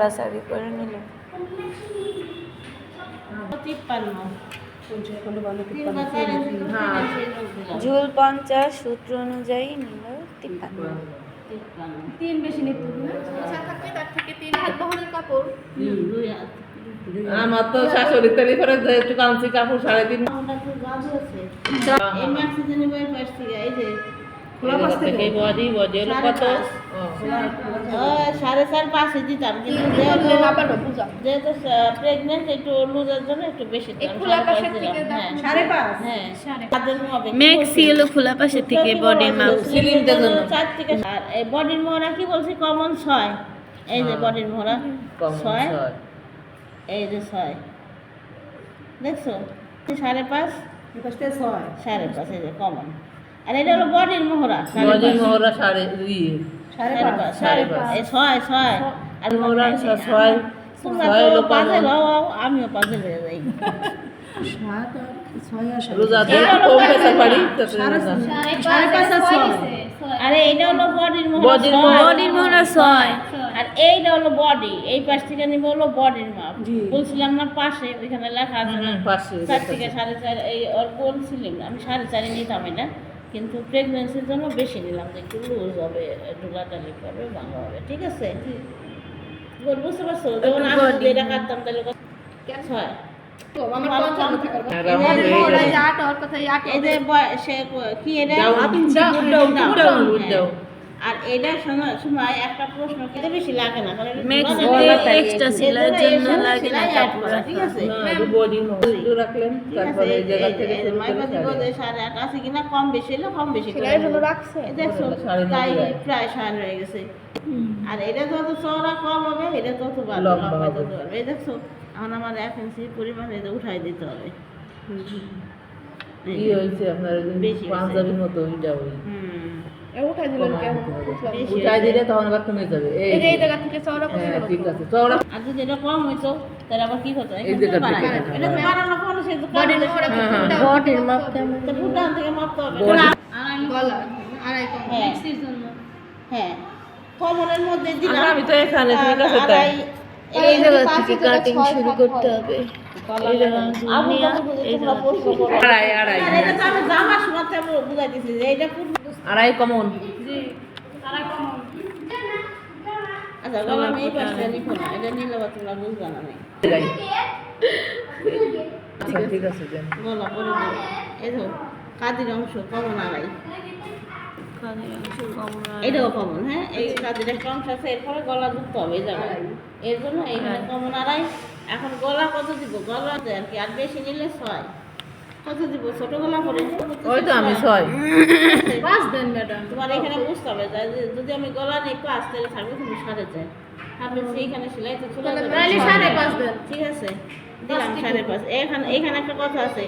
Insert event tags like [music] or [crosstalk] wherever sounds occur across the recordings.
বাস আগে করে নিল তিপ্পান্ন তিন বছর হ্যাঁ ঝুল পঞ্চাশ সূত্র অনুযায়ী নিল তিপ্পান্ন। তিপ্পান্ন তিন বেশি নিত আচ্ছা তার থেকে তিন হাত বহরের কাপড়। হুম, দুই হাত। আমার তো শাশুড়ি তালি করে একটু কাঞ্চি কাপড় সাড়ে তিন। এই যে থেকে বডি বডি হলো কত? সাড়ে চার পাঁচে দিতাম কিন্তু [laughs] যেহেতু প্রেগনেন্ট একটু লুজের জন্য একটু বেশি খোলা। থেকে দাম। হ্যাঁ। সাড়ে পাঁচ? হ্যাঁ। সাড়ে ম্যাক্সি হলো খোলা পাশের থেকে বডির মাপ চার থেকে আর এই বডির মোহরা কি বলছি? কমন ছয়। এই যে। বডির মোহরা ছয়। ছয়। এই যে ছয়। দেখছ? সাড়ে পাঁচ? সাড়ে পাঁচ এই যে কমন আর এটা হলো বডির মোহরা সাড়ে বডি মোহরা সাড়ে ইয়ে সাড়ে পাঁচ। এই ছয় ছয়। আর মোহরা ছয় তোমরা তো পাজেল কমন হও আমিও হয়ে যাই। পাঁচ। আর এইটা হলো বডির মোহরা বডির মোহরা- ছয়। আর এইটা হলো বডি। এই পাশ থেকে নিব হলো বডির মাপ। বলছিলাম না পাশে ওইখানে লেখা আছে। পাশে চার থেকে সাড়ে চার এই ওর বলছিলাম আমি সাড়ে চারে নিতাম এটা। কিন্তু প্রেগনেন্সির জন্য বেশি নিলাম যে একটু লুজ হবে ডুলাটালি করবে ভালো হবে ঠিক আছে বল বুঝতে পারছ যেমন আমি যদি এটা কাটতাম তাহলে কত? ছয় আমার ভালো পঞ্চান্ন কাম। টাকার আর এই আমার যে এই মোহরা, যে- এই যে আট হওয়ার কথা, এই আট এই যে বয়- সে কি এটা হ্যাঁ। আর এটা সময়- সময় একটা প্রশ্ন খেতে বেশি লাগে না কারণ এক্সট্রা সেলার জন্য লাগে না কাপড় ঠিক আছে? না বডি রাখলেন তারপরে এই জায়গা থেকে শুরু করে সাড়ে আট আছে কিনা কম বেশি হলে কম বেশি করে সেলাই জন্য রাখছে। দেখছ তাই প্রায় সাড়ে হয়ে গেছে। আর এটা যত চওড়া কম হবে এটা তত ভালো লম্বা হবে। তত দেখছ এখন আমার এক ইঞ্চি পরিমাণ এটা উঠাই দিতে হবে। কি হয়েছে আপনার? বেশি পাঞ্জাবির মতো ওইটা ওই। উঠাই দিলেন দিলে তখন আবার কমে যাবে। এই জায়গা থেকে চওড়া করে হ্যাঁ ঠিক আছে চওড়া আর যদি এটা কম হইতো তাহলে আবার কি হতো? এই জায়গা থেকে থেকে বানাই। এটা তো বানানো কোনো সে তো বডির কাটতে- মোহরা। ফুটা- মাপ তো ফুটান থেকে মাপতে হবে। বডি- গলা আড়াই কম হ্যাঁ। হ্যাঁ। কমনের মধ্যে দিলাম। আমি তো এখানে ঠিক আছে তাই। এই জায়গা থেকে কাটিং শুরু করতে হবে। এই জায়গা লাগানো। ঝুল আবু নিয়া, বকর বলে এই জায়গা আড়াই কমন। জি আড়াই কম আচ্ছা আচ্ছা ঠিক আছে কাদির অংশ কমন আড়াই এটাও কমন হ্যাঁ? এই কাদির একটা অংশ আছে এরপরে গলা যুক্ত হবে এই জায়গায়। এর জন্য এইখানে কমন আড়াই। এখন গলা কত দিব? গলা আর কি আর বেশি নিলে ছয়। কত দিব? ছোট গলা করে ওই তো আমি ছয়। পাঁচ দেন ম্যাডাম। তোমার এখানে বুঝতে হবে যদি আমি গলা নিই পাঁচ তাহলে থাকবে তুমি সাড়ে আপনি সেইখানে সেলাই তো চলে যাবে। সাড়ে পাঁচ দেন। ঠিক আছে। দিলাম সাড়ে পাঁচ। এখানে এখানে একটা কথা আছে।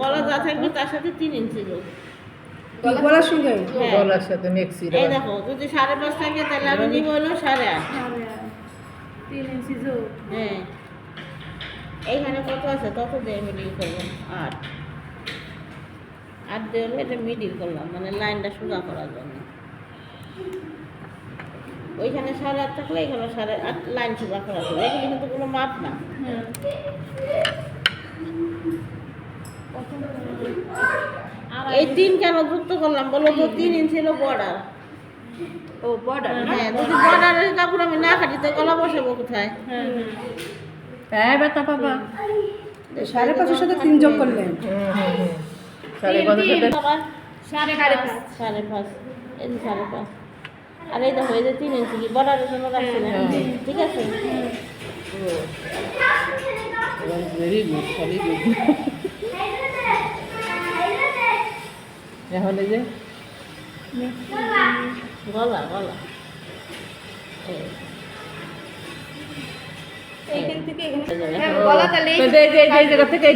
গলা যা থাকবে তার সাথে তিন ইঞ্চি যোগ গলার সঙ্গে হ্যাঁ। গলার সাথে মিক্সি এই দেখো যদি সাড়ে পাঁচ থাকে তাহলে আমি নিব হলো সাড়ে আট। তিন ইঞ্চি হ্যাঁ। এইখানে কত আছে? তত দিয়ে মিডিল করলাম আট। আট দিয়ে হলো এটা মিডিল করলাম মানে লাইনটা সোজা করার জন্য। ওইখানে সাড়ে আট থাকলে এখানে সাড়ে আট লাইন সোজা করার জন্য এগুলো কিন্তু কোনো মাপ না। এই তিন কেন যুক্ত করলাম? বলো তো তিন ইঞ্চি হলো বর্ডার ও বর্ডার হ্যাঁ যদি বর্ডারের কাপড় আমি না কাটি তো গলা বসাবো কোথায়? হ্যাঁ বেটা বাবা সাড়ে পাঁচের সাথে তিন যোগ করলেন সাড়ে পাঁচের সাথে সাড়ে পাঁচ। সাড়ে পাঁচ এই সাড়ে পাঁচ। আর এই দেখো এই যে তিন ইঞ্চি কি? বর্ডারের জন্য রাখছি না? ঠিক আছে? ভেরি গুড ভেরি গুড এখন এই যে গলা গলা। এই, এইখান থেকে। এখানে। হ্যাঁ, গলা তাহলে এই- তো জায়গা থেকে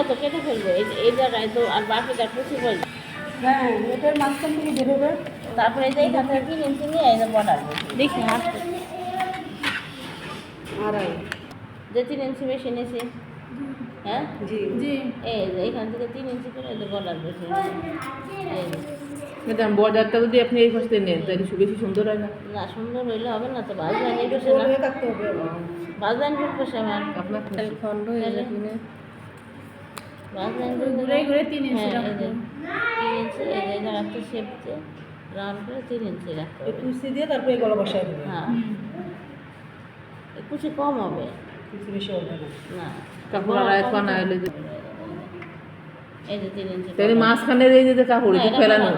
ওটা কেটে ফেলব। এই জায়গায় তো আর বাকিটা ফেলব হ্যাঁ এটার মাঝখান থেকে বের হবে। তারপরে যে এইখান থেকে ইঞ্চি নিয়ে এই যে দেখি আড়াই। যে তিন ইঞ্চি বেশি নিয়েছি। হ্যাঁ? জি। জি। এই যে এখান থেকে তিন ইঞ্চি করে বর্ডার বসে এই যে। ম্যাডাম বর্ডারটা যদি আপনি এই পাশে নেন তাহলে বেশি সুন্দর হয় না। না সুন্দর হইলে হবে না তো বাজদান এই বসে না? গোল থাকতে হবে বাজদান কোন বসে আমার। আপনার খন্ড হয়ে যায় কিনে? বাজদান ঘুরে ঘুরে তিন ইঞ্চি হ্যাঁ, এই রাখব। যে তিন ইঞ্চি এই যে রাখতে শেপ রাউন্ড করে তিন ইঞ্চি রাখতে হবে। কুচি দিয়ে তারপরে গলা বসাই দেবে হ্যাঁ। কুচি কম হবে। বেশি হবে না কাপড় আড়াই তাহলে মাঝখানের এই যে কাপড় এটা ফেলানো।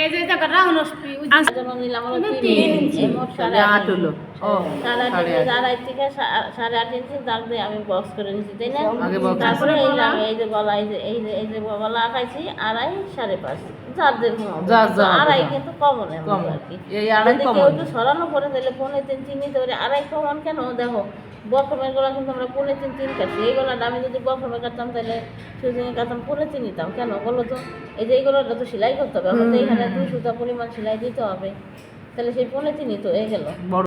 এই যে সাড়ে আট আট হলো। ও সাড়ে আট সাড়ে ইঞ্চি আড়াই থেকে সাড়ে আট ইঞ্চি দাগ দিয়ে আমি বক্স করে নিচ্ছি তাই না? তারপরে এই যে আমি এই যে গলা এই যে এই যে এই যে গলা আঁকাইছি আড়াই সাড়ে পাঁচ। যা আড়াই। কিন্তু কমন। আর কি। এই আড়াই একটু সরানো করে দিলে পনেরো তিন তিন নিতে পারে। আড়াই কমন কেন? দেখো বকমের গলা কিন্তু আমরা পনেরো তিন তিন কাটছি। এই গলাটা আমি যদি বকমে কাটতাম তাহলে সুজিনে কাটতাম পনেরো তিন নিতাম। কেন বলো তো? এই যে এই গলাটা তো সেলাই করতে হবে। আমাদের এখানে দুই সুতা পরিমাণ সেলাই দিতে হবে। তাহলে সেই পনেরো তিন তো হয়ে গেল। বড়